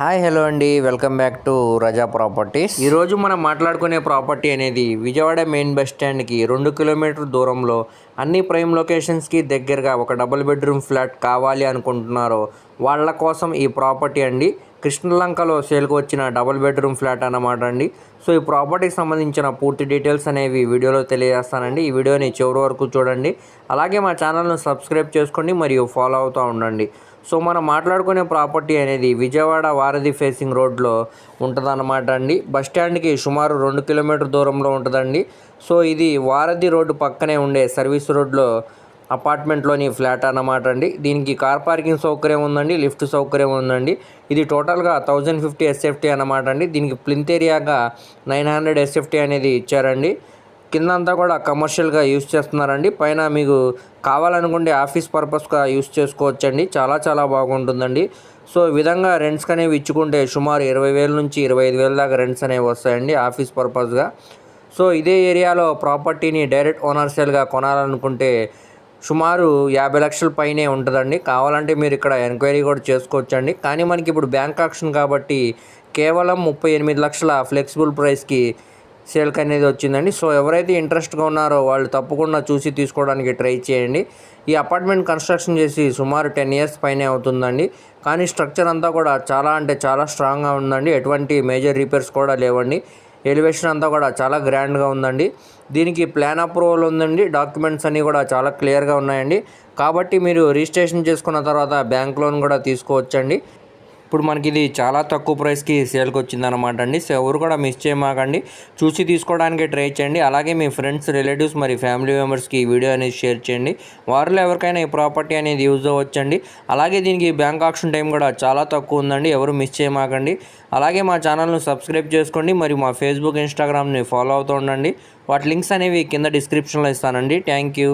Hi hello అండి. Welcome back to Raza Properties. ఈరోజు మనం మాట్లాడుకునే ప్రాపర్టీ అనేది విజయవాడ మెయిన్ బస్ స్టాండ్కి రెండు కిలోమీటర్ దూరంలో అన్ని ప్రైమ్ లొకేషన్స్కి దగ్గరగా ఒక డబుల్ బెడ్రూమ్ ఫ్లాట్ కావాలి అనుకుంటున్నారో వాళ్ళ కోసం ఈ ప్రాపర్టీ అండి. కృష్ణలంకలో సేల్కి వచ్చిన డబుల్ బెడ్రూమ్ ఫ్లాట్ అన్నమాట అండి. సో ఈ ప్రాపర్టీకి సంబంధించిన పూర్తి డీటెయిల్స్ అనేవి వీడియోలో తెలియజేస్తానండి. ఈ వీడియోని చివరి వరకు చూడండి. అలాగే మా ఛానల్ను సబ్స్క్రైబ్ చేసుకోండి మరియు ఫాలో అవుతూ ఉండండి. సో మనం మాట్లాడుకునే ప్రాపర్టీ అనేది విజయవాడ వారధి ఫేసింగ్ రోడ్లో ఉంటుందన్నమాట అండి. బస్ స్టాండ్కి సుమారు రెండు కిలోమీటర్ దూరంలో ఉంటుందండి. సో ఇది వారధి రోడ్డు పక్కనే ఉండే సర్వీస్ రోడ్లో అపార్ట్మెంట్లోని ఫ్లాట్ అన్నమాట అండి. దీనికి కార్ పార్కింగ్ సౌకర్యం ఉందండి లిఫ్ట్ సౌకర్యం ఉందండి. ఇది టోటల్గా థౌజండ్ ఫిఫ్టీ ఎస్ఎఫ్టీ అన్నమాట అండి. దీనికి ప్లింత్ ఏరియాగా నైన్ హండ్రెడ్ ఎస్ఎఫ్టీ అనేది ఇచ్చారండి. కింద అంతా కూడా కమర్షియల్గా యూస్ చేస్తున్నారండి. పైన మీకు కావాలనుకుంటే ఆఫీస్ పర్పస్గా యూస్ చేసుకోవచ్చండి. చాలా చాలా బాగుంటుందండి. సో ఈ విధంగా రెంట్స్ అనేవి ఇచ్చుకుంటే సుమారు ఇరవై వేల నుంచి ఇరవై ఐదు వేల దాకా రెంట్స్ అనేవి వస్తాయండి ఆఫీస్ పర్పస్గా. సో ఇదే ఏరియాలో ప్రాపర్టీని డైరెక్ట్ ఓనర్ సేల్గా కొనాలనుకుంటే సుమారు యాభై లక్షల పైనే ఉంటుందండి. కావాలంటే మీరు ఇక్కడ ఎంక్వైరీ కూడా చేసుకోవచ్చండి. కానీ మనకి ఇప్పుడు బ్యాంక్ ఆక్షన్ కాబట్టి కేవలం ముప్పై ఎనిమిది లక్షల ఫ్లెక్సిబుల్ ప్రైస్కి సేల్కి అనేది వచ్చిందండి. సో ఎవరైతే ఇంట్రెస్ట్గా ఉన్నారో వాళ్ళు తప్పకుండా చూసి తీసుకోవడానికి ట్రై చేయండి. ఈ అపార్ట్మెంట్ కన్స్ట్రక్షన్ చేసి సుమారు టెన్ ఇయర్స్ పైనే అవుతుందండి. కానీ స్ట్రక్చర్ అంతా కూడా చాలా అంటే చాలా స్ట్రాంగ్గా ఉందండి. ఎటువంటి మేజర్ రిపేర్స్ కూడా లేవండి. ఎలివేషన్ అంతా కూడా చాలా గ్రాండ్గా ఉందండి. దీనికి ప్లాన్ అప్రూవల్ ఉందండి. డాక్యుమెంట్స్ అన్నీ కూడా చాలా క్లియర్గా ఉన్నాయండి. కాబట్టి మీరు రిజిస్ట్రేషన్ చేసుకున్న తర్వాత బ్యాంక్ లోన్ కూడా తీసుకోవచ్చండి. ఇప్పుడు మనకి ఇది చాలా తక్కువ ప్రైస్కి సేల్కి వచ్చిందనమాట అండి. సో ఎవరు కూడా మిస్ చేయమాకండి. చూసి తీసుకోవడానికి ట్రై చేయండి. అలాగే మీ ఫ్రెండ్స్ రిలేటివ్స్ మరి ఫ్యామిలీ మెంబర్స్కి ఈ వీడియో అనేది షేర్ చేయండి. వారిలో ఎవరికైనా ఈ ప్రాపర్టీ అనేది యూజ్ అవ్వచ్చండి. అలాగే దీనికి బ్యాంక్ ఆప్షన్ టైం కూడా చాలా తక్కువ ఉందండి. ఎవరు మిస్ చేయమాకండి. అలాగే మా ఛానల్ను సబ్స్క్రైబ్ చేసుకోండి. మరి మా ఫేస్బుక్ ఇన్స్టాగ్రామ్ని ఫాలో అవుతూ ఉండండి. వాటి లింక్స్ అనేవి కింద డిస్క్రిప్షన్లో ఇస్తానండి. Thank you.